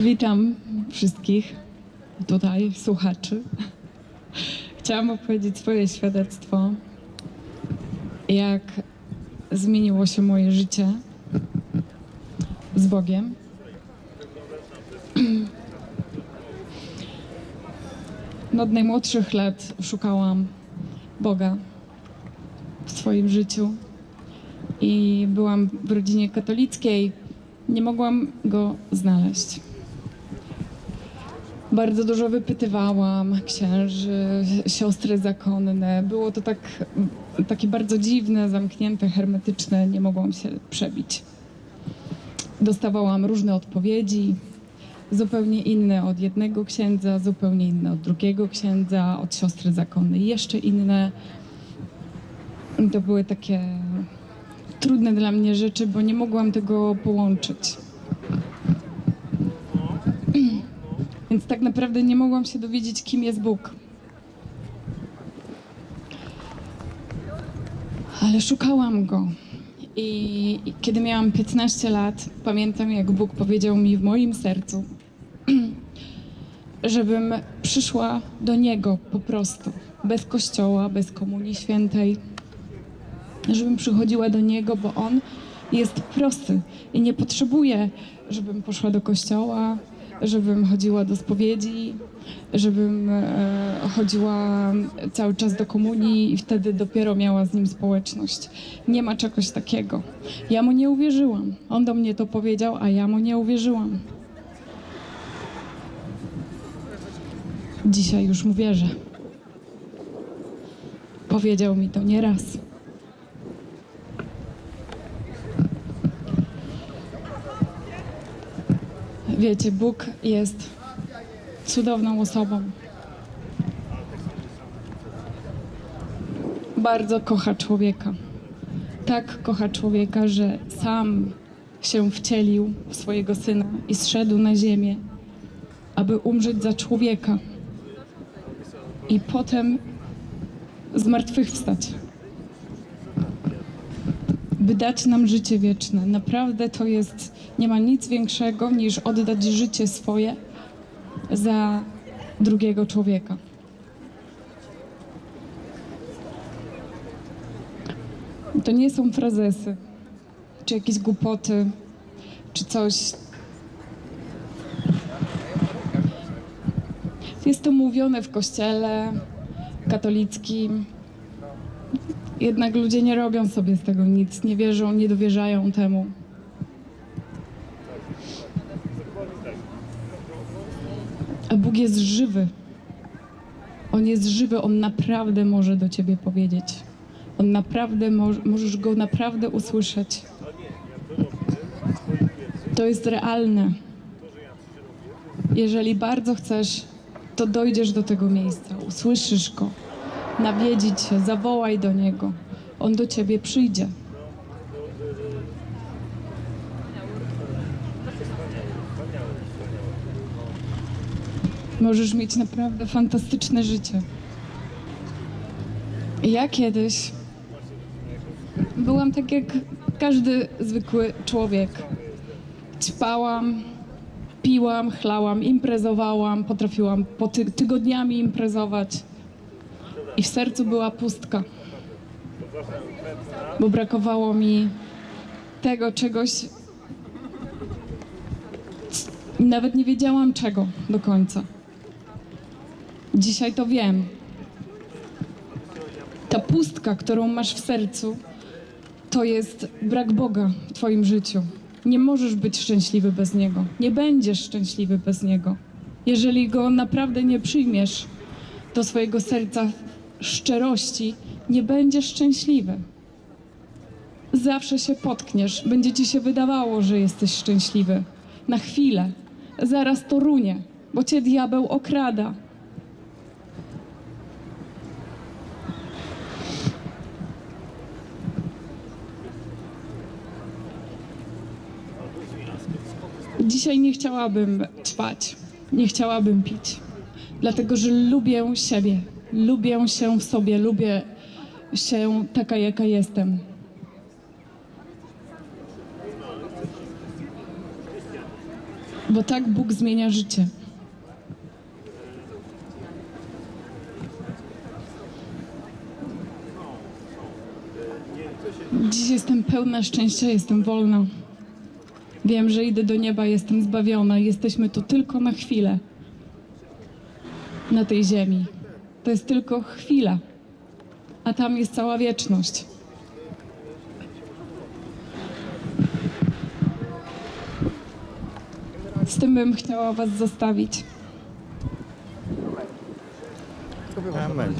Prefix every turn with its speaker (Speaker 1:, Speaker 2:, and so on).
Speaker 1: Witam wszystkich tutaj, słuchaczy. Chciałam opowiedzieć swoje świadectwo, jak zmieniło się moje życie z Bogiem. No, od najmłodszych lat szukałam Boga w swoim życiu i byłam w rodzinie katolickiej. Nie mogłam go znaleźć. Bardzo dużo wypytywałam księży, siostry zakonne. Było to tak, takie bardzo dziwne, zamknięte, hermetyczne. Nie mogłam się przebić. Dostawałam różne odpowiedzi, zupełnie inne od jednego księdza, zupełnie inne od drugiego księdza, od siostry zakonnej, jeszcze inne. To były takie trudne dla mnie rzeczy, bo nie mogłam tego połączyć. Więc tak naprawdę nie mogłam się dowiedzieć, kim jest Bóg. Ale szukałam go. I, kiedy miałam 15 lat, pamiętam, jak Bóg powiedział mi w moim sercu, żebym przyszła do Niego po prostu, bez kościoła, bez komunii świętej, żebym przychodziła do Niego, bo On jest prosty i nie potrzebuje, żebym poszła do kościoła, żebym chodziła do spowiedzi, żebym e, chodziła cały czas do komunii i wtedy dopiero miała z nim społeczność. Nie ma czegoś takiego. Ja mu nie uwierzyłam. On do mnie to powiedział, a ja mu nie uwierzyłam. Dzisiaj już mu wierzę. Powiedział mi to nieraz. Wiecie, Bóg jest cudowną osobą. Bardzo kocha człowieka. Tak kocha człowieka, że sam się wcielił w swojego syna i zszedł na ziemię, aby umrzeć za człowieka i potem zmartwychwstać by dać nam życie wieczne. Naprawdę to jest, nie ma nic większego niż oddać życie swoje za drugiego człowieka. To nie są frazesy, czy jakieś głupoty, czy coś. Jest to mówione w kościele katolickim, jednak ludzie nie robią sobie z tego nic, nie wierzą, nie dowierzają temu. A Bóg jest żywy. On jest żywy, on naprawdę może do ciebie powiedzieć. On naprawdę, mo możesz go naprawdę usłyszeć. To jest realne. Jeżeli bardzo chcesz, to dojdziesz do tego miejsca, usłyszysz go nawiedzić się, zawołaj do Niego. On do Ciebie przyjdzie. Możesz mieć naprawdę fantastyczne życie. Ja kiedyś byłam tak jak każdy zwykły człowiek. Ćpałam, piłam, chlałam, imprezowałam, potrafiłam po ty tygodniami imprezować. I w sercu była pustka, bo brakowało mi tego czegoś. Nawet nie wiedziałam czego do końca. Dzisiaj to wiem. Ta pustka, którą masz w sercu, to jest brak Boga w Twoim życiu. Nie możesz być szczęśliwy bez Niego. Nie będziesz szczęśliwy bez Niego. Jeżeli Go naprawdę nie przyjmiesz do swojego serca szczerości, nie będziesz szczęśliwy. Zawsze się potkniesz, będzie ci się wydawało, że jesteś szczęśliwy. Na chwilę, zaraz to runie, bo cię diabeł okrada. Dzisiaj nie chciałabym ćpać, nie chciałabym pić, dlatego że lubię siebie, lubię się w sobie, lubię się taka, jaka jestem. Bo tak Bóg zmienia życie. Dziś jestem pełna szczęścia, jestem wolna. Wiem, że idę do nieba, jestem zbawiona. Jesteśmy tu tylko na chwilę. Na tej ziemi. To jest tylko chwila, a tam jest cała wieczność. Z tym bym chciała Was zostawić.
Speaker 2: Amen.